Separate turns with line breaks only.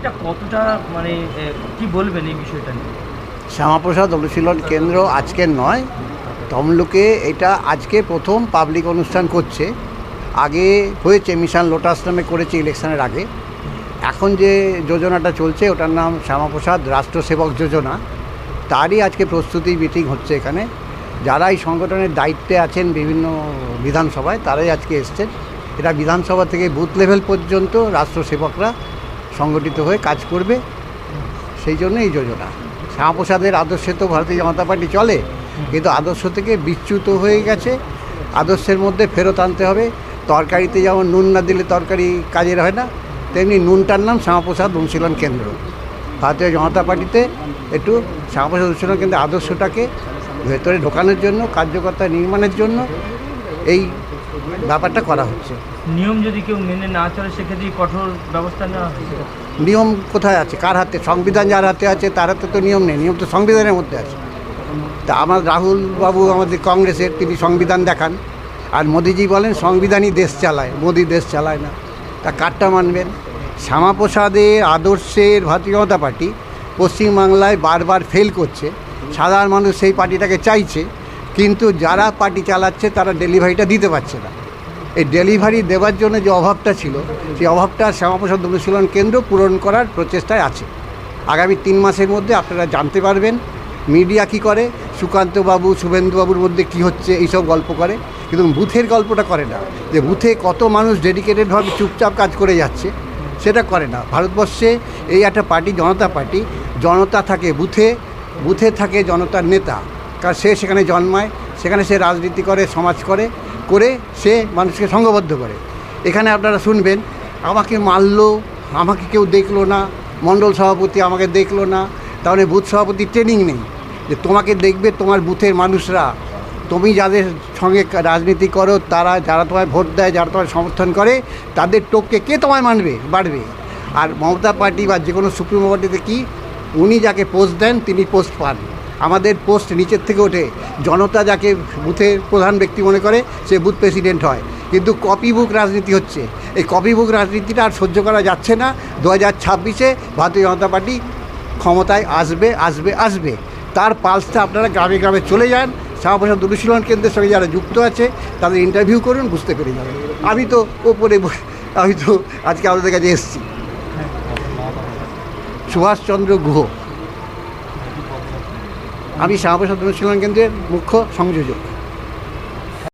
এটা কতটা মানে কি বলবেন এই বিষয়টা নিয়ে?
শ্যামাপ্রসাদ অনুশীলন কেন্দ্র আজকের নয়। তমলুকে এটা আজকে প্রথম পাবলিক অনুষ্ঠান করছে। আগে হয়েছে, মিশন লোটাস নামে করেছে ইলেকশনের আগে। এখন যে যোজনাটা চলছে, ওটার নাম শ্যামাপ্রসাদ রাষ্ট্রসেবক যোজনা। তারই আজকে প্রস্তুতি মিটিং হচ্ছে এখানে। যারা এই সংগঠনের দায়িত্বে আছেন বিভিন্ন বিধানসভায়, তারাই আজকে এসছেন। এটা বিধানসভা থেকে বুথ লেভেল পর্যন্ত রাষ্ট্রসেবকরা সংগঠিত হয়ে কাজ করবে। সেই জন্য এই যোজনা। শ্যামাপ্রসাদের আদর্শে তো ভারতীয় জনতা পার্টি চলে, কিন্তু আদর্শ থেকে বিচ্যুত হয়ে গেছে। আদর্শের মধ্যে ফেরত আনতে হবে। তরকারিতে যেমন নুন না দিলে তরকারি কাজের হয় না, তেমনি নুনটার নাম শ্যামাপ্রসাদ অনুশীলন কেন্দ্র। ভারতীয় জনতা পার্টিতে একটু শ্যামাপ্রসাদ অনুশীলন কেন্দ্রের আদর্শটাকে ভেতরে ঢোকানোর জন্য, কার্যকর্তা নির্মাণের জন্য এই ব্যাপারটা করা হচ্ছে।
নিয়ম যদি কেউ মেনে না চলে সেক্ষেত্রে কঠোর ব্যবস্থা নেওয়া হবে
নিয়ম কোথায় আছে? কার হাতে? সংবিধান যার হাতে আছে তার হাতে তো নিয়ম নেই। নিয়ম তো সংবিধানের মধ্যে আছে। তা আমার রাহুল বাবু আমাদের কংগ্রেসের তিনি সংবিধান দেখান। আর মোদিজি বলেন সংবিধানই দেশ চালায়। মোদি দেশ চালায় না। তা কারটা মানবেন? শ্যামাপ্রসাদের আদর্শের ভারতীয় জনতা পার্টি পশ্চিমবাংলায় বারবার ফেল করছে। সাধারণ মানুষ সেই পার্টিটাকে চাইছে। কিন্তু যারা পার্টি চালাচ্ছে তারা ডেলিভারিটা দিতে পারছে না। এই ডেলিভারি দেওয়ার জন্য যে অভাবটা ছিল, সেই অভাবটা শ্যামাপ্রসাদ অনুশীলন কেন্দ্র পূরণ করার প্রচেষ্টায় আছে। আগামী তিন মাসের মধ্যে আপনারা জানতে পারবেন মিডিয়া কি করে, সুকান্তবাবু, শুভেন্দুবাবুর মধ্যে কি হচ্ছে, এইসব গল্প করে। কিন্তু বুথের গল্পটা করে না, যে বুথে কত মানুষ ডেডিকেটেডভাবে চুপচাপ কাজ করে যাচ্ছে, সেটা করে না। ভারতবর্ষে এই একটা পার্টি, জনতা পার্টি, জনতা থাকে বুথে বুথে থাকে জনতার নেতা। কারণ সে সেখানে জন্মায়, সেখানে সে রাজনীতি করে, সমাজ করে করে সে মানুষকে সঙ্গবদ্ধ করে। এখানে আপনারা শুনবেন, আমাকে মারলো, আমাকে কেউ দেখল না, মণ্ডল সভাপতি আমাকে দেখল না, তাহলে বুথ সভাপতি ট্রেনিং নেই। যে তোমাকে দেখবে তোমার বুথের মানুষরা। তুমি যাদের সঙ্গে রাজনীতি করো, তারা যারা তোমায় ভোট দেয়, যারা তোমায় সমর্থন করে, তাদের টোপকে কে তোমায় মানবে, বাড়বে? আর মমতা পার্টি বা যে কোনো সুপ্রিমো পার্টিতে কি, উনি যাকে পোস্ট দেন, তিনি পোস্ট পান। আমাদের পোস্ট নিচের থেকে ওঠে। জনতা যাকে বুথের প্রধান ব্যক্তি মনে করে, সে বুথ প্রেসিডেন্ট হয়। কিন্তু কপি বুক রাজনীতি হচ্ছে। এই কপি বুক রাজনীতিটা আর সহ্য করা যাচ্ছে না। দু হাজার ছাব্বিশে ভারতীয় জনতা পার্টি ক্ষমতায় আসবে আসবে আসবে। তার পালসটা আপনারা গ্রামে গ্রামে চলে যান। শ্যামাপ্রসাদ অনুশীলন কেন্দ্রের সঙ্গে যারা যুক্ত আছে, তাদের ইন্টারভিউ করুন, বুঝতে পেরে যাবেন। আমি তো ওপরে আমি তো আজকে আপনাদের কাছে এসেছি। সুভাষচন্দ্র গুহ। আমি শ্যামাপ্রসাদ অনুশীলন কেন্দ্রের মুখ্য সংযোজক।